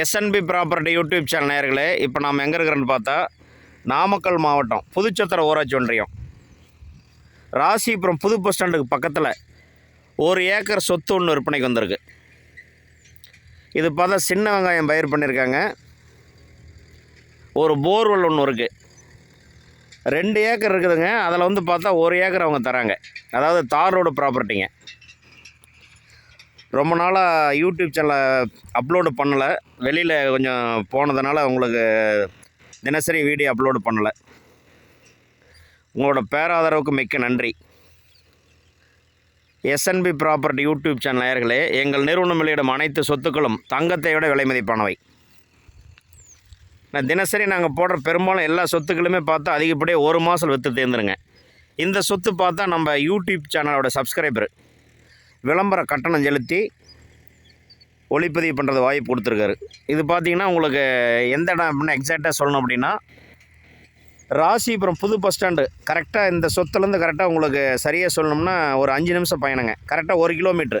SNP property YouTube channel நேர்களே இப்போ நாம் எங்கே இருக்கிறோன்னு பார்த்தா நாமக்கல் மாவட்டம் புதுச்சத்திர ஊராட்சி ஒன்றியம். ராசிபுரம் புது பஸ் ஸ்டாண்டுக்கு பக்கத்தில் ஒரு ஏக்கர் சொத்து ஒன்று விற்பனைக்கு வந்திருக்கு. இது பார்த்தா சின்ன வெங்காயம் பயிர் பண்ணியிருக்காங்க ஒரு போர்வெல் ஒன்று இருக்குது ரெண்டு ஏக்கர் இருக்குதுங்க. அதில் வந்து பார்த்தா ஒரு ஏக்கர் அவங்க தராங்க. அதாவது தார் ரோடு ப்ராப்பர்ட்டிங்க ரொம்ப நாளாக யூடியூப் சேனலை அப்லோடு பண்ணலை. வெளியில் கொஞ்சம் போனதுனால உங்களுக்கு தினசரி வீடியோ அப்லோடு பண்ணலை. உங்களோட பேராதரவுக்கு மிக்க நன்றி. எஸ்என்பி ப்ராப்பர்ட்டி யூடியூப் சேனல் நேயர்களே எங்கள் நிறுவனம் வெளியிடும் அனைத்து சொத்துக்களும் தங்கத்தை விட விலை மதிப்பானவை. நான் தினசரி நாங்கள் போடுற பெரும்பாலும் எல்லா சொத்துக்களுமே பார்த்தா அதிகப்படியாக ஒரு மாதம் விற்று தேர்ந்துருங்க. இந்த சொத்து பார்த்தா நம்ம யூடியூப் சேனலோட சப்ஸ்கிரைபர் விளம்பர கட்டணம் செலுத்தி ஒளிப்பதிவு பண்ணுறது வாய்ப்பு கொடுத்துருக்காரு. இது பார்த்தீங்கன்னா உங்களுக்கு எந்த இடம் அப்படின்னு எக்ஸாக்டாக சொல்லணும் அப்படின்னா ராசிபுரம் புது பஸ் ஸ்டாண்டு கரெக்டாக இந்த சொத்துலேருந்து கரெக்டாக உங்களுக்கு சரியாக சொல்லணும்னா ஒரு அஞ்சு நிமிஷம் பயணங்க. கரெக்டாக ஒரு கிலோமீட்ரு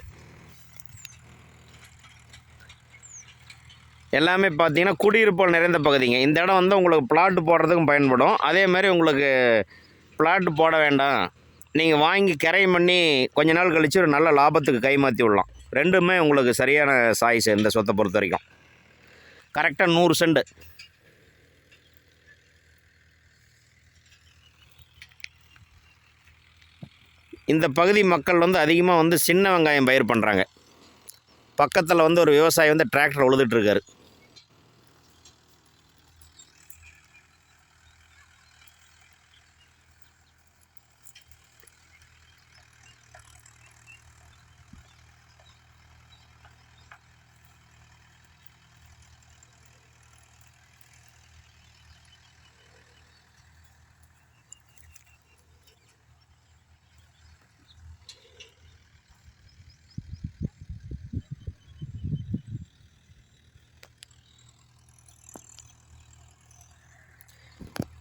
எல்லாமே பார்த்தீங்கன்னா குடியிருப்புகள் நிறைந்த பகுதிங்க. இந்த இடம் வந்து உங்களுக்கு பிளாட் போடுறதுக்கும் பயன்படும். அதே மாதிரி உங்களுக்கு பிளாட் போட வேண்டாம். நீங்கள் வாங்கி கரையம் பண்ணி கொஞ்ச நாள் கழித்து ஒரு நல்ல லாபத்துக்கு கை மாற்றி விடலாம். ரெண்டுமே உங்களுக்கு சரியான சாய்ஸ் இந்த சொத்தை பொறுத்த வரைக்கும். கரெக்டாக நூறு செண்டு. இந்த பகுதி மக்கள் வந்து அதிகமாக வந்து சின்ன வெங்காயம் பயிர் பண்ணுறாங்க பக்கத்தில் வந்து ஒரு விவசாயி வந்து டிராக்டர் உழுதுட்டுருக்காரு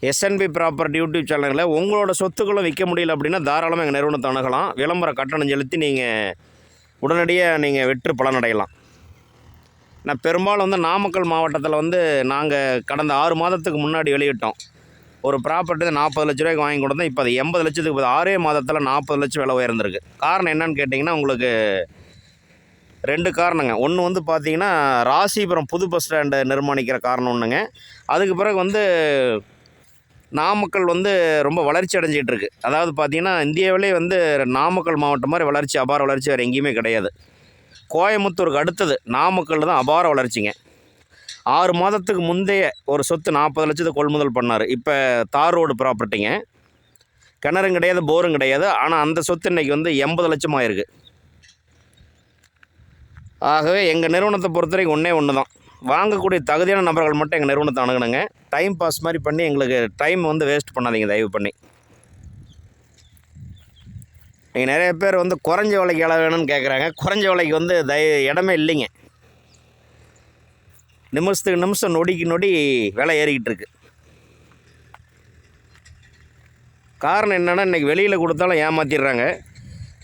எஸ்என்பி ப்ராப்பர்ட்டி யூடியூப் சேனலில் உங்களோட சொத்துக்களும் விற்க முடியல அப்படின்னா தாராளமாக எங்கள் நிறுவனத்தை அணுகலாம். விளம்பர கட்டணம் செலுத்தி நீங்கள் உடனடியாக நீங்கள் வெற்று பலனடையலாம். நான் பெரும்பாலும் வந்து நாமக்கல் மாவட்டத்தில் வந்து நாங்கள் கடந்த ஆறு மாதத்துக்கு முன்னாடி வெளியிட்டோம். ஒரு ப்ராப்பர்ட்டி நாற்பது லட்ச ரூபாய்க்கு வாங்கி கொடுத்தோம் இப்போ அது எண்பது லட்சத்துக்கு இப்போ ஆறே மாதத்தில் நாற்பது லட்சம் விலை உயர்ந்திருக்கு. காரணம் என்னன்னு கேட்டிங்கன்னா உங்களுக்கு ரெண்டு காரணங்க. ஒன்று வந்து பார்த்தீங்கன்னா ராசிபுரம் புது பஸ் ஸ்டாண்டு நிர்மாணிக்கிற காரணம் ஒன்றுங்க அதுக்கு பிறகு வந்து நாமக்கல் வந்து ரொம்ப வளர்ச்சி அடைஞ்சிட்டு இருக்கு அதாவது பார்த்தீங்கன்னா இந்தியாவிலே வந்து நாமக்கல் மாவட்டம் மாதிரி வளர்ச்சி அபார வளர்ச்சி வேறு எங்கேயுமே கிடையாது. கோயம்புத்தூருக்கு அடுத்தது நாமக்கல் தான் அபார வளர்ச்சிங்க. ஆறு மாதத்துக்கு முந்தைய ஒரு சொத்து நாற்பது லட்சத்தை கொள்முதல் பண்ணார். இப்போ தார் ரோடு ப்ராப்பர்ட்டிங்க. கிணறும் கிடையாது போரும் கிடையாது. ஆனால் அந்த சொத்து இன்றைக்கி வந்து எண்பது லட்சமாக இருக்குது ஆகவே எங்கள் நிறுவனத்தை பொறுத்த வரைக்கும் ஒன்றே ஒன்று தான் வாங்கக்கூடிய தகுதியான நபர்கள் மட்டும் எங்கள் நிறுவனத்தை அணுகுனுங்க டைம் பாஸ் மாதிரி பண்ணி எங்களுக்கு டைம் வந்து வேஸ்ட் பண்ணாதீங்க தயவு பண்ணி. நீங்கள் நிறைய பேர் வந்து குறைஞ்ச விலைக்கு இடம் வேணும்னு கேட்குறாங்க குறைஞ்ச விலைக்கு வந்து தய இடமே இல்லைங்க. நிமிஷத்துக்கு நிமிஷம் நொடிக்கு நொடி விலை ஏறிக்கிட்டு இருக்கு. காரணம் என்னென்னா இன்றைக்கி வெளியில் கொடுத்தாலும் ஏமாற்றிடுறாங்க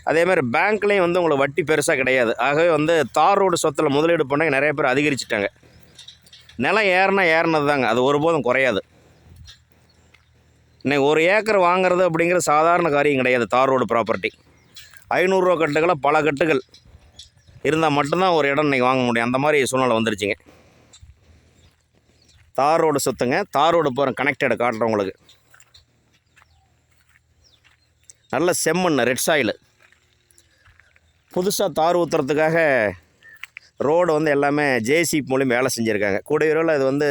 அதே மாதிரி பேங்க்லேயும் வந்து உங்களுக்கு வட்டி பெருசாக கிடையாது. ஆகவே வந்து தார் ரோடு சொத்தில் முதலீடு பண்ண நிறைய பேர் அதிகரிச்சிட்டாங்க. நிலம் ஏறினா ஏறினது தாங்க அது ஒருபோதும் குறையாது. இன்னைக்கு ஒரு ஏக்கர் வாங்குறது அப்படிங்கிற சாதாரண காரியம் கிடையாது தார் ரோடு ப்ராப்பர்ட்டி ஐநூறுரூவா கட்டுகளை பல கட்டுகள் இருந்தால் மட்டும்தான் ஒரு இடம் இன்றைக்கி வாங்க முடியும். அந்த மாதிரி சூழ்நிலை வந்துருச்சுங்க. தார் ரோடு சொத்துங்க. தார் ரோடு போகிற கனெக்டடு காட்டுறேன் உங்களுக்கு. நல்ல செம்மண் ரெட் சாயில் புதுசாக தார் ஊற்றுறதுக்காக ரோடு வந்து எல்லாமே ஜேசிபி மூலியம் வேலை செஞ்சுருக்காங்க. கூடிய விரைவில் இது வந்து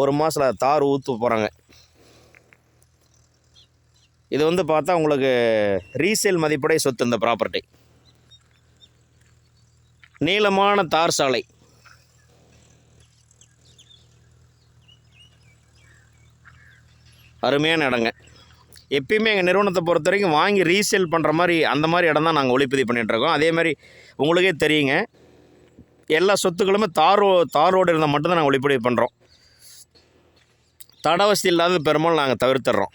ஒரு மாதத்தில் தார் ஊற்ற போகிறாங்க இது வந்து பார்த்தா உங்களுக்கு ரீசேல் மதிப்புடைய சொத்து இந்த ப்ராப்பர்ட்டி நீளமான தார் சாலை. அருமையான இடங்க. எப்பயுமே எங்கள் நிறுவனத்தை பொறுத்த வரைக்கும் வாங்கி ரீசேல் பண்ணுற மாதிரி அந்த மாதிரி இடம் தான் நாங்கள் ஒளிப்பதிவு பண்ணிகிட்ருக்கோம் அதே மாதிரி உங்களுக்கே தெரியுங்க. எல்லா சொத்துக்களுமே தார் ரோ தார் ரோடு இருந்தால் மட்டும்தான் நாங்கள் ஒளிப்பதிவு பண்ணுறோம். தட வசதி இல்லாத பெரும்பாலும் நாங்கள் தவிர்த்துறோம்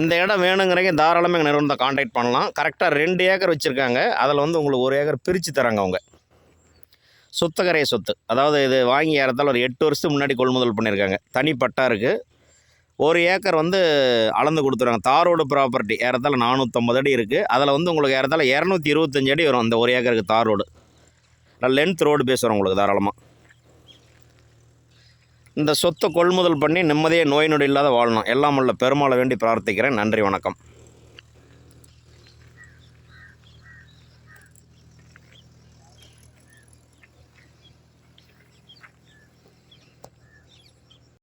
இந்த இடம் வேணுங்கிறீங்க தாராளமாக எங்கள் நிறுவனத்தை காண்டாக்ட் பண்ணலாம். கரெக்டாக ரெண்டு ஏக்கர் வச்சுருக்காங்க. அதில் வந்து உங்களுக்கு ஒரு ஏக்கர் பிரித்து தராங்க அவங்க. சொத்துக்கரைய சொத்து. அதாவது இது வாங்கி ஏறத்தால் ஒரு எட்டு வருஷத்துக்கு முன்னாடி கொள்முதல் பண்ணியிருக்காங்க. தனி பட்டா இருக்குது ஒரு ஏக்கர் வந்து அளந்து கொடுத்துருவாங்க. தாரோடு ப்ராப்பர்ட்டி ஏறத்தால் நானூற்றம்பது அடி இருக்குது அதில் வந்து உங்களுக்கு ஏறத்தால் இரநூத்தி இருபத்தஞ்சு அடி வரும் அந்த ஒரு ஏக்கருக்கு தார் ரோடு லென்த் ரோடு பேசுகிறோம் உங்களுக்கு தாராளமாக இந்த சொத்தை கொள்முதல் பண்ணி நிம்மதியாக நோய் நொடி இல்லாத வாழணும். எல்லாம் உள்ள பெருமாளை வேண்டி பிரார்த்திக்கிறேன். நன்றி வணக்கம்.